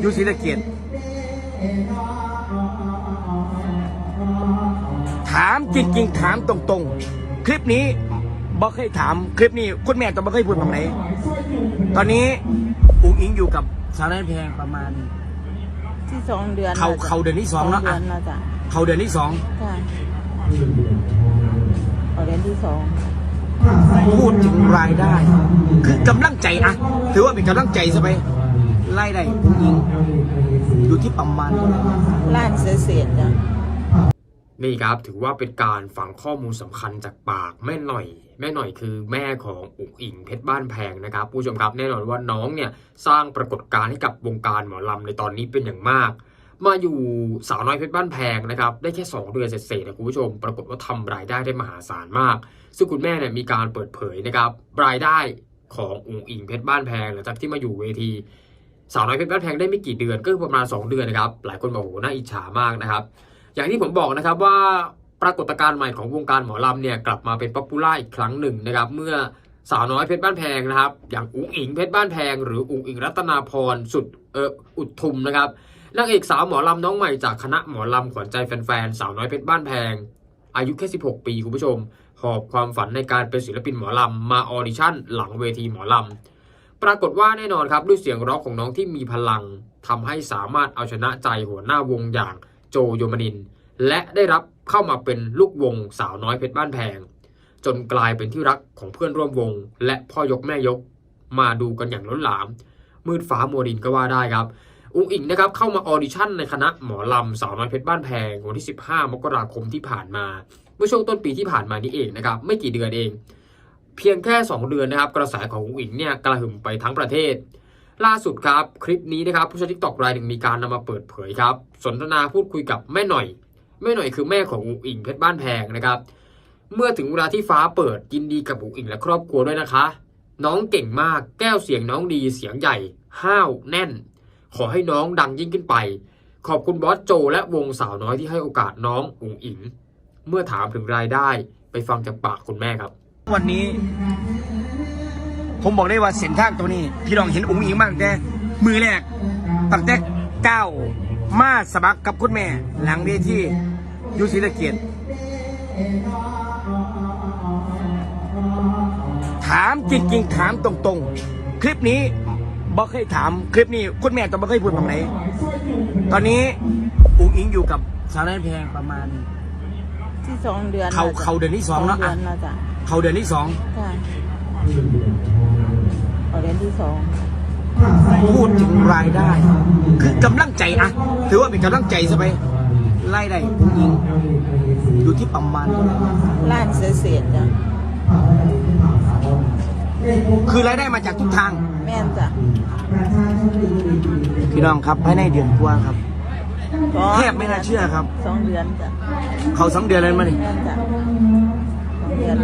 อยู่ศรีสะเกดถามจริงๆ ถามตรงๆ คลิปนี้บ่เคยถามคลิปนี้ คุณแม่ต้องบ่เคยพูดแบบไหน ตอนนี้อุ้งอิงอยู่กับสาวน้อยแพงประมาณ ที่สองเดือนเขาแล้วจ้ะเขาเดือนที่สองแล้วเดือะอนแล้วจ้ะเขาเดือนที่สองค่ะเขาเดือนที่สองพูดถึงรายได้ คือกำลังใจอะถือว่าเป็นกำลังใจใช่ไหม ไล่ได้อุ้งอิงอยู่ที่ประมาณเท่าไหร่ล้านเศษๆจ้ะนี่ครับถือว่าเป็นการฝังข้อมูลสำคัญจากปากแม่หน่อย แม่หน่อยคือแม่ของอุ๋งอิงเพชรบ้านแพงนะครับ ผู้ชมครับแน่นอนว่าน้องเนี่ยสร้างปรากฏการณ์ให้กับวงการหมอลำในตอนนี้เป็นอย่างมาก มาอยู่สาวน้อยเพชรบ้านแพงนะครับได้แค่ 2 เดือนเศษๆนะคุณผู้ชม ปรากฏว่าทำรายได้ได้มหาศาลมาก ซึ่งคุณแม่เนี่ยมีการเปิดเผยนะครับรายได้ของอุ๋งอิงเพชรบ้านแพงหลังจากที่มาอยู่เวที สาวน้อยเพชรบ้านแพงได้ไม่กี่เดือนก็ประมาณ 2 เดือนนะครับ หลายคนบอกโอ้โหน่าอิจฉามากนะครับ อย่างที่ผมบอกนะครับว่าปรากฏการณ์ใหม่ของวงการหมอลำเนี่ยกลับมาเป็นป๊อปปูล่าอีกครั้งหนึ่งนะครับ เมื่อสาวน้อยเพชรบ้านแพงนะครับ อย่างอุ๋งอิงเพชรบ้านแพง หรืออุ๋งอิงรัตนาพรสุดเอออุดทุมนะครับนางเอกสาวหมอลำน้องใหม่จากคณะหมอลำขวัญใจแฟนๆสาวน้อยเพชรบ้านแพง อายุแค่ 16 ปีคุณผู้ชม หอบความฝันในการเป็นศิลปินหมอลำมาออดิชั่นหลังเวทีหมอลำ ปรากฏว่าแน่นอนครับด้วยเสียงร้องของน้องที่มีพลังทำให้สามารถเอาชนะใจหัวหน้าวงอย่างโจโยมานิน และได้รับเข้ามาเป็นลูกวงสาวน้อยเพชรบ้านแพง จนกลายเป็นที่รักของเพื่อนร่วมวง และพ่อยกแม่ยกมาดูกันอย่างล้นหลาม มืดฟ้ามัวดินก็ว่าได้ครับ อุ้งอิงนะครับเข้ามาออดิชั่นในคณะหมอลำสาวน้อยเพชรบ้านแพงวันที่ 15 มกราคมที่ผ่านมา เมื่อช่วงต้นปีที่ผ่านมานี่เองนะครับไม่กี่เดือนเอง เพียงแค่ 2 เดือนนะครับ กระแสของอุ้งอิงเนี่ยกระหึ่มไปทั้งประเทศ ล่าสุดครับ คลิปนี้นะครับผู้ใช้ทิกตอกรายหนึ่งมีการนำมาเปิดเผยครับ สนทนาพูดคุยกับแม่หน่อย แม่หน่อยคือแม่ของอุ้งอิงเพชรบ้านแพงนะครับ เมื่อถึงเวลาที่ฟ้าเปิดยินดีกับอุ้งอิงและครอบครัวด้วยนะคะ น้องเก่งมากแก้วเสียงน้องดีเสียงใหญ่ ห้าวแน่น ขอให้น้องดังยิ่งขึ้นไป ขอบคุณบอสโจ และวงสาวน้อยที่ให้โอกาสน้องอุ๋งอิง เมื่อถามถึงรายได้ไปฟังจากปากคุณแม่ครับ วันนี้ ผมบอกได้ว่าเส้นทางตัวนี้ พี่น้องเห็นอุ้งอิงบ้างแต่มือแรกตั้งแต่ก้าวมาสมัครกับคุณแม่ หลังเวทีอยู่ศรีสะเกดถามจริงๆ ถามตรงๆ คลิปนี้บ่เคยถามคลิปนี้ คุณแม่ต้องบ่เคยพูดแบบไหน ตอนนี้อุ้งอิงอยู่กับสาวน้อยแพงประมาณที่สองเดือนเขาแล้วจ้ะเขาเดือนที่สองแล้วเดือะอนแล้วจ้ะ เขาเดือนที่สองค่ะเขาเดือนที่สองพูดถึงรายได้ คือกำลังใจอะถือว่าเป็นกำลังใจใช่ไหมไล่ได้อุ้งอิงอยู่ที่ประมาณเท่าไหร่ล้านเศษๆจ้ะคือรายได้มาจากทุกทาง แม่นจ้ะพี่น้องครับภายในเดือนกว่าครับก็แทบไม่น่าเชื่อครับสองเดือนจ้ะเขาสองเดือนเลยมาดิแม่น